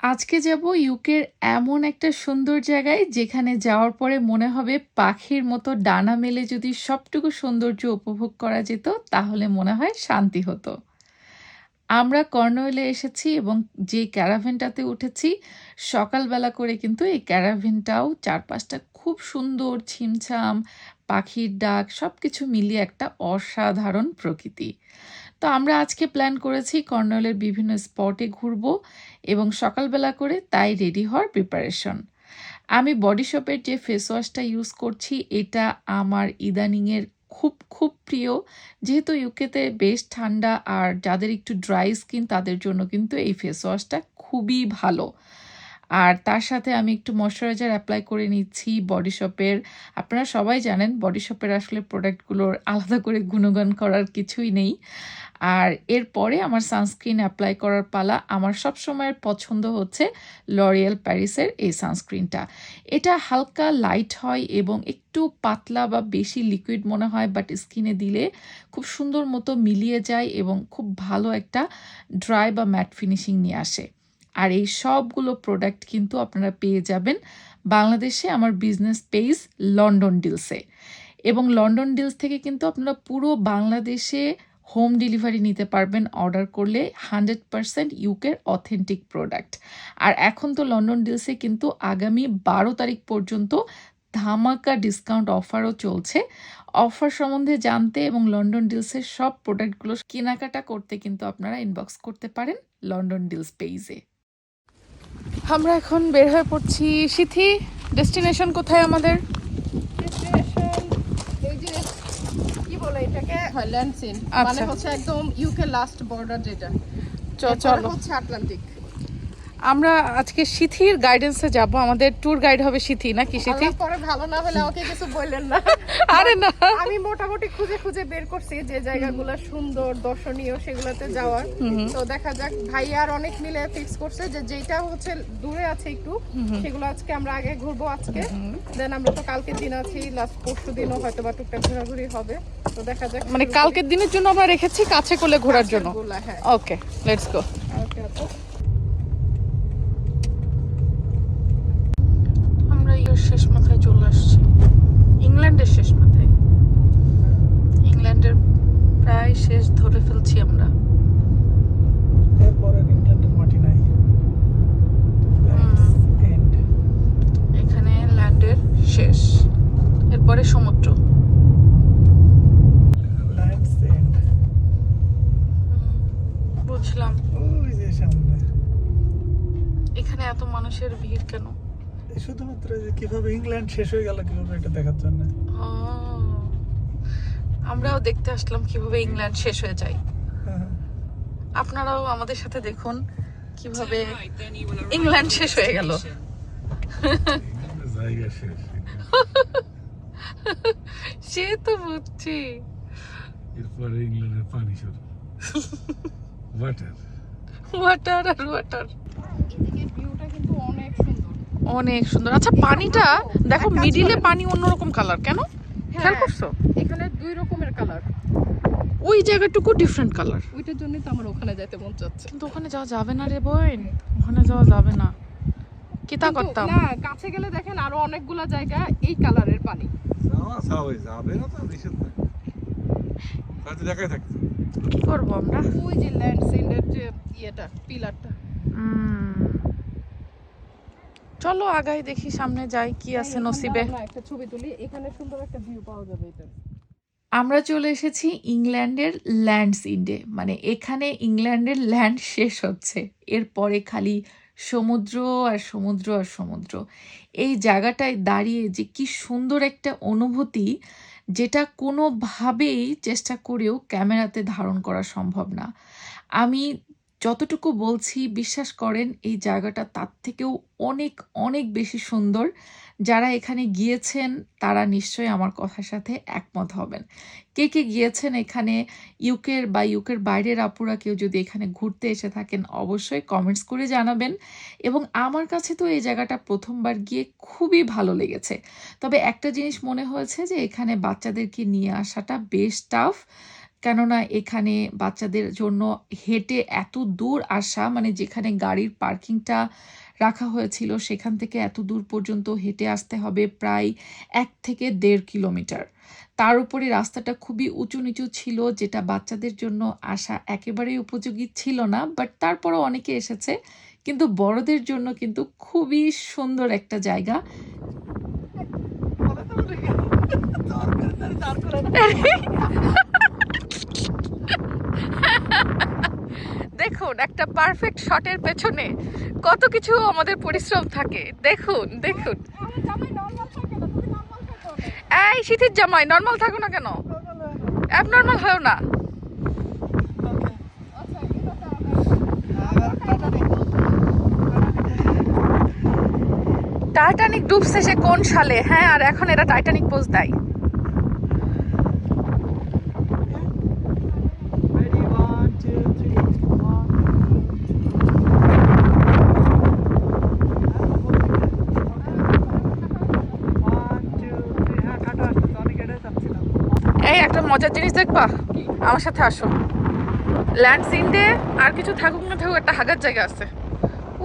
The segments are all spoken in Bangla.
আজকে যাব ইউকের এমন একটা সুন্দর জায়গায় যেখানে যাওয়ার পরে মনে হবে পাখির মতো ডানা মেলে যদি সবটুকু সৌন্দর্য উপভোগ করা যেত, তাহলে মনে হয় শান্তি হতো। আমরা কর্নওয়েলে এসেছি এবং যে ক্যারাভেনটাতে উঠেছি, সকালবেলা করে কিন্তু এই ক্যারাভেনটাও চারপাশটা খুব সুন্দর, ছিমছাম, পাখির ডাক সব কিছু মিলিয়ে একটা অসাধারণ প্রকৃতি। তো আমরা আজকে প্ল্যান করেছি কর্নওয়ালের বিভিন্ন স্পটে ঘুরবো এবং সকালবেলা করে তাই রেডি হওয়ার প্রিপারেশন আমি বডি শপের যে ফেস ওয়াশটা ইউজ করছি, এটা আমার ইদানিংয়ের খুব খুব প্রিয়। যেহেতু ইউকেতে বেশ ঠান্ডা আর যাদের একটু ড্রাই স্কিন তাদের জন্য কিন্তু এই ফেস ওয়াশটা খুবই ভালো। আর তার সাথে আমি একটু ময়শ্চারাইজার অ্যাপ্লাই করে নিচ্ছি বডি শপের আপনারা সবাই জানেন বডি শপের আসলে প্রোডাক্টগুলোর আলাদা করে গুণগান করার কিছুই নেই। আর এরপরে আমার সানস্ক্রিন অ্যাপ্লাই করার পালা আমার সব সময়ের পছন্দ হচ্ছে লরিয়াল প্যারিসের এই সানস্ক্রিনটা এটা হালকা লাইট হয় এবং একটু পাতলা বা বেশি লিকুইড মনে হয় বাট স্কিনে দিলে খুব সুন্দর মতো মিলিয়ে যায় এবং খুব ভালো একটা ড্রাই বা ম্যাট ফিনিশিং নিয়ে আসে। আর এই সবগুলো প্রোডাক্ট কিন্তু আপনারা পেয়ে যাবেন বাংলাদেশে আমার বিজনেস পেজ লন্ডন ডিলসে এবং লন্ডন ডিলস থেকে কিন্তু আপনারা পুরো বাংলাদেশে হোম ডেলিভারি নিতে পারবেন অর্ডার করলে হান্ড্রেড পারসেন্ট ইউকের অথেন্টিক প্রোডাক্ট। আর এখন তো লন্ডন ডিলসে কিন্তু আগামী বারো তারিখ পর্যন্ত ধামাকা ডিসকাউন্ট অফারও চলছে। অফার সম্বন্ধে জানতে এবং লন্ডন ডিলসের সব প্রোডাক্টগুলো কেনাকাটা করতে কিন্তু আপনারা ইনবক্স করতে পারেন লন্ডন ডিলস পেজে আমরা এখন বের হয়ে পড়ছি সিথি, ডেস্টিনেশন কোথায় আমাদের এই যে এটাকে ল্যান্ডসিন সিন। মানে হচ্ছে একদম ইউকে লাস্ট বর্ডার যেটা। চলো। হচ্ছে আটলান্টিক আমরা আজকে সিথির গাইডেন্সে যাব। আমাদের ট্যুর গাইড হবে সিথি নাকি সিথি? পরে ভালো না হলে আমাকে কিছু বললেন না। আরে না। আমি মোটামুটি খুঁজে খুঁজে বের করছি যে জায়গাগুলো সুন্দর দর্শনীয় সেগুলোতে যাওয়ার। তো দেখা যাক ভাই আর অনেক মিলে ফিক্স করছে যে যেটা হচ্ছে দূরে আছে একটু সেগুলো আজকে আমরা আগে ঘুরবো আজকে। দেন আমরা তো কালকের দিন আছি লাস্ট পরশু দিনও হয়তো বা টুকটাক ঘোরাঘুরি হবে। তো দেখা যাক। মানে কালকের দিনের জন্য আমরা রেখেছি কাছে করলে ঘোরার জন্য। ওকে লেটস গো ওকে ওকে আমরা ইয়ের শেষ মাথায় চলে আসছি ইংল্যান্ডের শেষ মাথায়। ইংল্যান্ডের প্রায় শেষ ধরে ফেলছি আমরা এরপরে ইংল্যান্ডের মাটি নাই এন্ড এখানে ল্যান্ডের শেষ এরপরে সমুদ্র ল্যান্ডস এন্ড বুঝলাম ওই যে সামনে এখানে এত মানুষের ভিড় কেন এই শুধুমাত্র যে কীভাবে ইংল্যান্ড শেষ হয়ে গেল কীভাবে এটা দেখার জন্য? আমরাও দেখতে আসলাম কীভাবে ইংল্যান্ড শেষ হয়ে যায়। হ্যাঁ। আপনারাও আমাদের সাথে দেখুন কীভাবে ইংল্যান্ড শেষ হয়ে গেল। সে তো বুঝছি। এরপরে ইংল্যান্ডের পানি শুরু। ওয়াটার ওয়াটার আর ওয়াটার এদিকে ভিউটা কিন্তু অনেক সুন্দর। অনেক সুন্দর। আচ্ছা পানিটা দেখো মিডিলে পানি অন্যরকম কালার কেন? খেয়াল হ্যাঁ, করছ? এখানে দুই রকমের কালার ওই জায়গাটুকু ডিফারেন্ট কালার ওইটার জন্যই তো আমার ওখানে যেতে মন চাচ্ছে। কিন্তু ওখানে যাওয়া যাবে না রে বোন। ওখানে যাওয়া যাবে না। কি তা কিন্তু করতাম? না কাছে গেলে দেখেন আরও অনেকগুলা জায়গা এই কালারের পানি। যাবে না তো নিষেধ নাই। হয়তো দেখাই থাকতো। কি করব আমরা? ওই যে ল্যান্ড সিন্ডের যে ইয়েটা পিলারটা। চলো আগাই দেখি সামনে যাই কি আছে নসিবে। একটা ছবি তুলি এখানে সুন্দর একটা ভিউ পাওয়া যাবে এটা। আমরা চলে এসেছি ইংল্যান্ডের ল্যান্ডস ইন্ডে মানে এখানে ইংল্যান্ডের ল্যান্ড শেষ হচ্ছে এরপরে খালি সমুদ্র আর সমুদ্র আর সমুদ্র। এই জায়গাটায় দাঁড়িয়ে যে কি সুন্দর একটা অনুভূতি যেটা কোনোভাবেই চেষ্টা করেও ক্যামেরাতে ধারণ করা সম্ভব না। আমি যতটুকু বলছি, বিশ্বাস করেন, এই জায়গাটা তার থেকেও অনেক অনেক বেশি সুন্দর। যারা এখানে গিয়েছেন, তারা নিশ্চয়ই আমার কথার সাথে একমত হবেন। কে কে গিয়েছেন এখানে, ইউকের বা ইউকের বাইরের আপুরা, কেউ যদি এখানে ঘুরতে এসে থাকেন, অবশ্যই কমেন্টস করে জানাবেন। এবং আমার কাছে তো এই জায়গাটা প্রথমবার গিয়ে খুবই ভালো লেগেছে। তবে একটা জিনিস মনে হয়েছে যে, এখানে বাচ্চাদেরকে নিয়ে আসাটা বেশ টাফ কেননা এখানে বাচ্চাদের জন্য হেঁটে এত দূর আসা মানে যেখানে গাড়ির পার্কিংটা রাখা হয়েছিল সেখান থেকে এত দূর পর্যন্ত হেঁটে আসতে হবে প্রায় এক থেকে দেড় কিলোমিটার। তার উপরে রাস্তাটা খুবই উঁচু নিচু ছিল যেটা বাচ্চাদের জন্য আসা একেবারেই উপযোগী ছিল না বাট তারপরও অনেকে এসেছে কিন্তু বড়দের জন্য কিন্তু খুবই সুন্দর একটা জায়গা। দেখুন, একটা পারফেক্ট শটের পেছনে কত কিছু আমাদের পরিশ্রম থাকে। দেখুন দেখুন। এই শীতের জামাই নর্মাল থাকো না কেন? অ্যাবনর্মাল হয়েও না। টাইটানিক ডুবছে সে কোন সালে? হ্যাঁ আর এখন এরা টাইটানিক পোজ দেয়। একটা মজার জিনিস দেখবা? আমার সাথে আসো। ল্যান্ড সিন্ডে আর কিছু থাকুক না থাকুক একটা হাগার জায়গা আছে।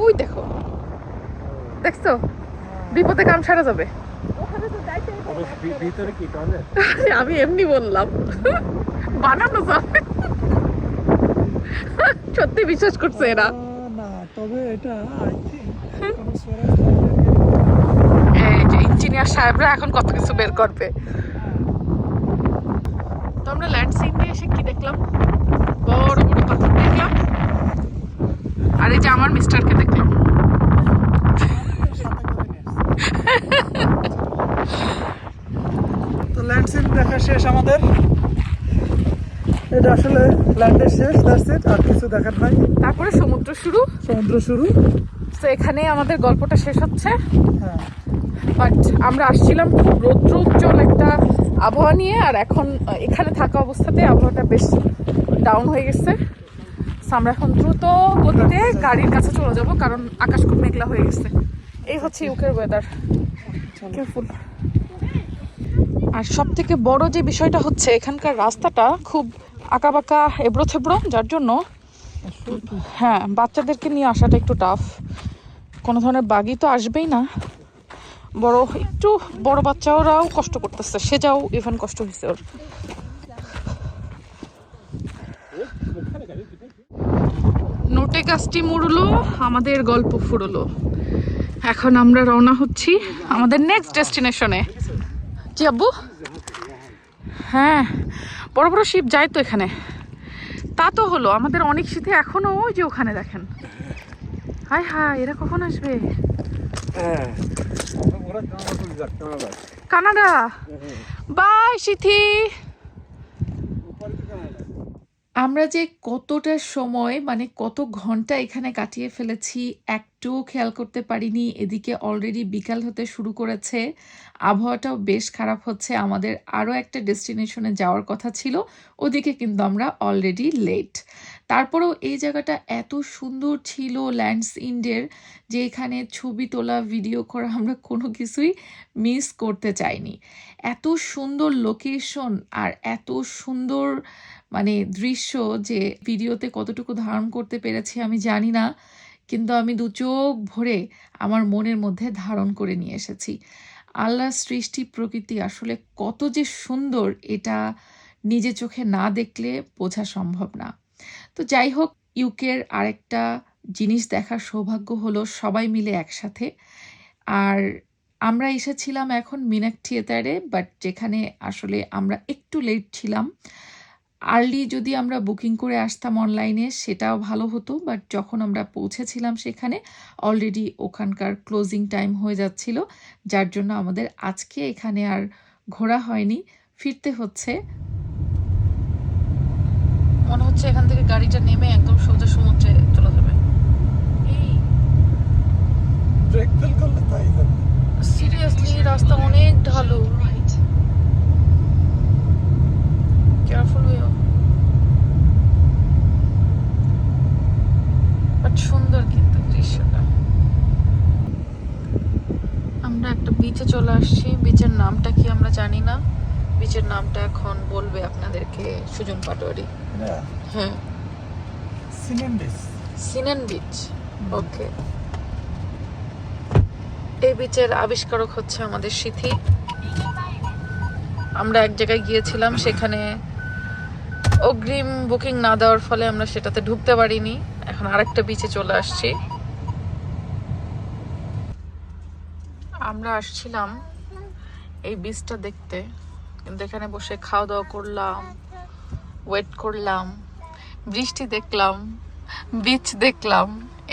ওই দেখো। দেখছ? বিপদে কাম সারা যাবে। ভিতরে কি টয়লেট আমি এমনি বললাম। বানানো যাবে। সত্যি বিশ্বাস করছে এরা। তবে এটা ইঞ্জিনিয়ার সাহেবরা এখন কত কিছু বের করবে। ল্যান্ড এসে কি দেখলাম? বড় বড় পাথর দেখলাম। আর এই যে আমার মিস্টারকে দেখলাম। তো ল্যান্ড সিন দেখা শেষ আমাদের। এটা আসলে ল্যান্ডের শেষ দ্যাটস ইট আর কিছু দেখার নাই। তারপরে সমুদ্র শুরু। সমুদ্র শুরু। তো এখানে আমাদের গল্পটা শেষ হচ্ছে। হ্যাঁ। বাট আমরা আসছিলাম খুব রৌদ্রোজ্জ্বল একটা আবহাওয়া নিয়ে, আর এখন এখানে থাকা অবস্থাতে আবহাওয়াটা বেশ ডাউন হয়ে গেছে। আমরা এখন দ্রুত গতিতে গাড়ির কাছে চলে যাব, কারণ আকাশ খুব মেঘলা হয়ে গেছে। এই হচ্ছে ইউকের ওয়েদার কেয়ারফুল আর সব থেকে বড় যে বিষয়টা হচ্ছে, এখানকার রাস্তাটা খুব আঁকাবাঁকা এবড়ো থেবড়ো যার জন্য হ্যাঁ বাচ্চাদেরকে নিয়ে আসাটা একটু টাফ কোনো ধরনের বাগি তো আসবেই না। বড়, একটু বড় বাচ্চাওরাও কষ্ট করতেছে সে যাও ইভেন কষ্ট হয়েছে ওর। নোটে গাছটি মুড়লো, আমাদের গল্প ফুরলো। এখন আমরা রওনা হচ্ছি আমাদের নেক্সট ডেস্টিনেশনে জি আব্বু? হ্যাঁ বড় বড় শিপ যায় তো এখানে। তা তো হলো, আমাদের অনেক শীতে এখনও ওই যে ওখানে দেখেন। হাই হাই এরা কখন আসবে? ওরা কামড় তুলে যাক কামড় কানাডা বাই সিথি। আমরা যে কতটা সময় মানে কত ঘণ্টা এখানে কাটিয়ে ফেলেছি একটুও খেয়াল করতে পারিনি। এদিকে অলরেডি বিকাল হতে শুরু করেছে। আবহাওয়াটাও বেশ খারাপ হচ্ছে। আমাদের আরও একটা ডেস্টিনেশনে যাওয়ার কথা ছিল। ওদিকে কিন্তু আমরা অলরেডি লেট তারপরেও এই জায়গাটা এত সুন্দর ছিল ল্যান্ডস ইন্ডের যে এখানে ছবি তোলা, ভিডিও করা আমরা কোনো কিছুই মিস করতে চাইনি। এত সুন্দর লোকেশন আর এত সুন্দর মানে দৃশ্য যে ভিডিওতে কতটুকু ধারণ করতে পেরেছি আমি জানি না, কিন্তু আমি দু চোখ ভরে আমার মনের মধ্যে ধারণ করে নিয়ে এসেছি। আল্লাহর সৃষ্টি প্রকৃতি আসলে কত যে সুন্দর এটা নিজে চোখে না দেখলে বোঝা সম্ভব না। তো যাই হোক ইউকের আরেকটা জিনিস দেখার সৌভাগ্য হলো সবাই মিলে একসাথে। আর আমরা এসেছিলাম এখন মিনাক থিয়েটারে, বাট যেখানে আসলে আমরা একটু লেট ছিলাম। আর্লি যদি আমরা বুকিং করে আসতাম অনলাইনে, সেটাও ভালো হতো, বাট যখন আমরা পৌঁছেছিলাম সেখানে, অলরেডি ওখানকার ক্লোজিং টাইম হয়ে যাচ্ছিল, যার জন্য আমাদের আজকে এখানে আর ঘোরা হয়নি, ফিরতে হচ্ছে। মনে হচ্ছে এখান থেকে গাড়িটা নেমে একদম সোজা সমুদ্রে চলে যাবে। সিরিয়াসলি রাস্তা অনেক ঢালু। কেয়ারফুল হইও বাট সুন্দর কিন্তু দৃশ্যটা। আমরা একটা বিচে চলে আসছি। বিচের নামটা কি আমরা জানি না। বিচের নামটা এখন বলবে আপনাদেরকে সুজন পাটোয়ারি। হ্যাঁ সিনেন বিচ। ওকে। এই বিচের আবিষ্কারক হচ্ছে আমাদের সিথি। আমরা এক জায়গায় গিয়েছিলাম সেখানে অগ্রিম বুকিং না দেওয়ার ফলে আমরা সেটাতে ঢুকতে পারিনি। এখন আরেকটা বিচে চলে আসছি। আমরা আসছিলাম এই বিচটা দেখতে। কিন্তু এখানে বসে খাওয়া দাওয়া করলাম ওয়েট করলাম বৃষ্টি দেখলাম বিচ দেখলাম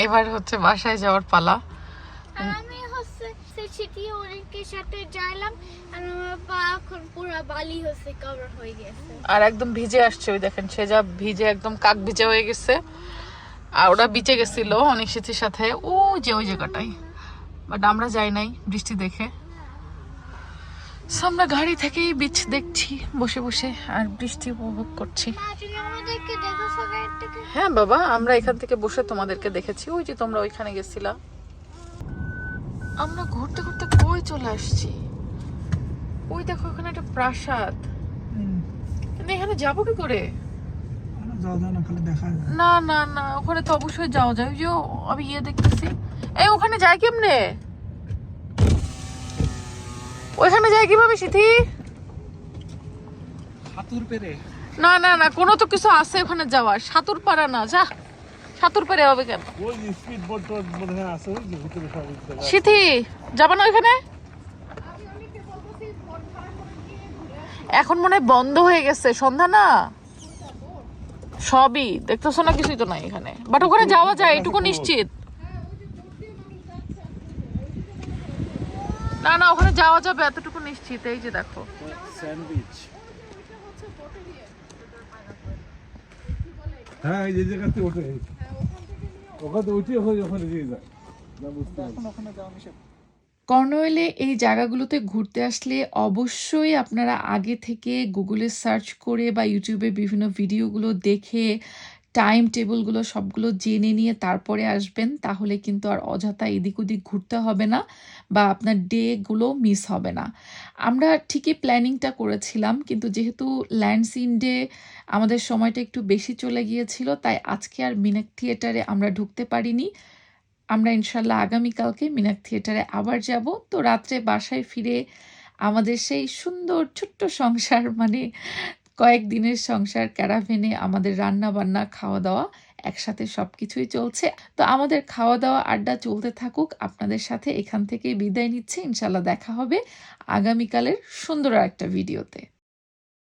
এবার হচ্ছে বাসায় যাওয়ার পালা। আমি হচ্ছে সেই অনেকের সাথে যাইলাম এখন পুরো বালি হচ্ছে কভার হয়ে গেছে। আর একদম ভিজে আসছে ওই দেখেন সে যা ভিজে একদম কাক ভিজে হয়ে গেছে। আর ওরা বিচে গেছিল অনেক সাথে। ও যে ওই জায়গাটাই বাট আমরা যাই নাই বৃষ্টি দেখে। আমরা গাড়ি থেকেই বিচ দেখছি বসে বসে আর বৃষ্টি উপভোগ করছি। হ্যাঁ বাবা আমরা এখান থেকে বসে তোমাদেরকে দেখেছি ওই যে তোমরা ওইখানে গেছিলা। আমরা ঘুরতে ঘুরতে কই চলে আসছি? ওই দেখো ওখানে একটা প্রাসাদ। কিন্তু এখানে যাব কি করে? না খালি দেখা যায়। না না না ওখানে তো অবশ্যই যাওয়া যায়। ওই যে আমি ইয়ে দেখতেছি। এই ওখানে যায় কেমনে? ওইখানে যায় কীভাবে সিথি হাতুর পেরে। না না না কোনো তো কিছু আছে ওখানে যাওয়ার। সাঁতুর পারা না যা। সাঁতুর পেরে হবে কেন? ওই স্পিড বোট মনে আছে ওই যে ভিতরে সব সিথি যাবা না ওইখানে? এখন মনে হয় বন্ধ হয়ে গেছে সন্ধ্যা না? সবই দেখতেছো না কিছুই তো নাই এখানে। বাট ওখানে যাওয়া যায় এটুকু নিশ্চিত। না না ওখানে যাওয়া যাবে এতটুকু নিশ্চিত। এই যে দেখো। স্যান্ডউইচ। হ্যাঁ এই যে জায়গাতে ওঠে। ওখানে উঠে ওখানে ওখানে দিয়ে যায়। না বুঝতে পারছি। ওখানে যাওয়া নিষেধ কর্নওয়েলে এই জায়গাগুলোতে ঘুরতে আসলে অবশ্যই আপনারা আগে থেকে গুগলে সার্চ করে বা ইউটিউবে বিভিন্ন ভিডিওগুলো দেখে টাইম টেবিলগুলো সবগুলো জেনে নিয়ে তারপরে আসবেন, তাহলে কিন্তু আর অযথা এদিক ওদিক ঘুরতে হবে না বা আপনার ডেগুলো মিস হবে না। আমরা ঠিকই প্ল্যানিংটা করেছিলাম, কিন্তু যেহেতু ল্যান্ডসিন ডে আমাদের সময়টা একটু বেশি চলে গিয়েছিল, তাই আজকে আর মিনাক থিয়েটারে আমরা ঢুকতে পারিনি। আমরা ইনশাল্লাহ আগামীকালকে মিনাক থিয়েটারে আবার যাব। তো রাত্রে বাসায় ফিরে আমাদের সেই সুন্দর ছোট্ট সংসার মানে কয়েকদিনের সংসার, ক্যারাভেনে আমাদের রান্না বান্না খাওয়া দাওয়া একসাথে সব কিছুই চলছে। তো আমাদের খাওয়া দাওয়া আড্ডা চলতে থাকুক, আপনাদের সাথে এখান থেকে বিদায় নিচ্ছে। ইনশাল্লাহ দেখা হবে আগামীকালের সুন্দর একটা ভিডিওতে।